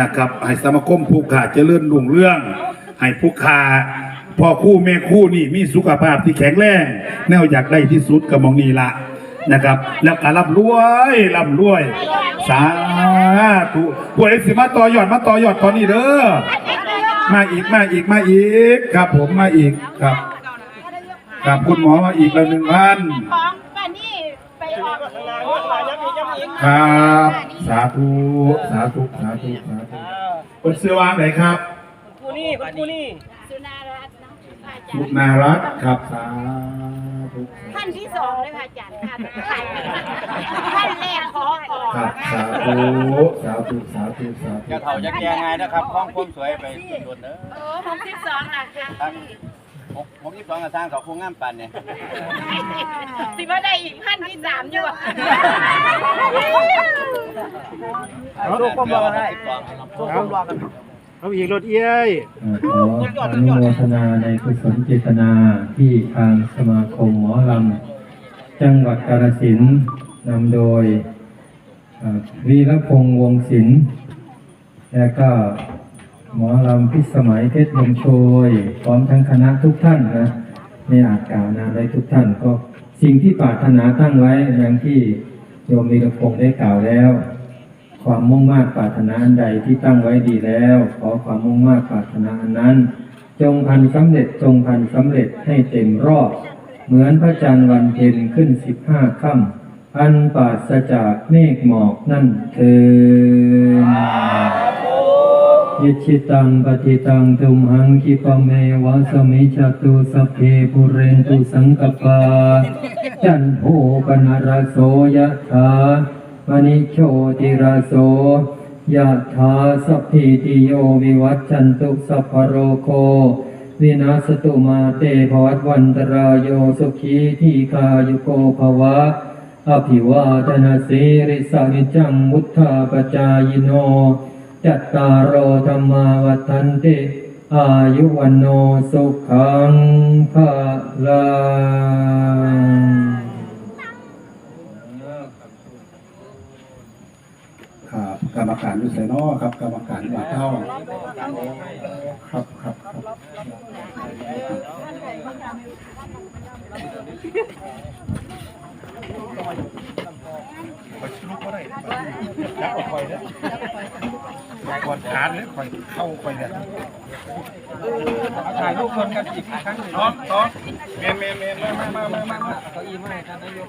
นะครับให้สมาคมผู้ขาเจริญรุ่งเรื่องให้ผู้ขาพ่อคู่แม่คู่นี่มีสุขภาพที่แข็งแรงแนวอยากได้ที่สุดกับมองนี่ละนะครับ แล้วก็ร่ำรวยร่ำรวย สาธุผู้ใดสิมาต่อยอดมาต่อยอดตอนนี้เด้อมาอีกมาอีกมาอีกครับผมมาอีกครับ ครับคุณหมอมาอีกละหนึ่งพัน ครับ สาธุ สาธุ สาธุ สาธุคนเสื้อวางไหนครับกูนี่คุณกูนี่สุนารัตน์เนาะพระอาจารลูกย์นารักครับสาธุท่านที่สองเลยค่ะอาจารย์ค่ะท่านแรกขอออกครับสาธุ สาธุ สาธุ สาธุจะเท่าจะแก่ไงนะครับคล้องความสวยไปโดนเด้อโอ้ผมที่สองนะคะครับ ผมผมที่สองกับสร้างเขาคงงามปันเนี่ยสิว่าได้อีกพันที่สามอยู่อะลูกความรอกันได้สองลูกความรอกัน เอาอีกรถเอี้ย ขออนุโมทนาในกุศลเจตนาที่ทางสมาคมหมอลำจังหวัดกาฬสินธุ์นำโดยเอ่อวีรพงษ์วงศิลป์และก็ หมอลำพิสมัยเพชรลมโชยพร้อมทั้งคณะทุกท่านนะในอาจกล่าวนามได้ทุกท่านก็สิ่งที่ปรารถนาตั้งไว้อย่างที่โยมวีรพงษ์ได้กล่าวแล้ว ความมุ่งมา่ปรารถนาอันใดที่ตั้งไว้ดีแล้ว ขอความมุ่งมา่ปรารถนาอันนั้น จงพันสำเร็จจงพันสำเร็จให้เต็มรอบ เหมือนพระจันทร์วันเพ็ญขึ้นสิบห้าค่ำอันปราศจากเมฆหมอกนั่นเถิด ยิชิตังปฏิตังตุมหังคิปเมวะสมิจตุสเพปุเรนตุสังกปา จันโทปนรโสยะถามณิโชติรสโสยะถาสัพพิติโยวิวัจจันตุสัพพโรโควินาสตุมาเตภวัตวันตรายโยสุขีทีคายุโกภวะ อภิวาทนาสีริสานิจังมุทธาปจายโน จัตตารโอธรรมาวัฏันติอายุวันโนสุขังภาลังครับกรรมการวิสัยนอครับ กรรมการบาเท่า ครับครับครับ กดขาเลยคอยเข้าคอยเนี่ยถ่ายรูปคนกันอีกครั้งหนึ่งน้องน้องเมนเมนเมนมามามามามาเก้าอี้ไม่ครับนายก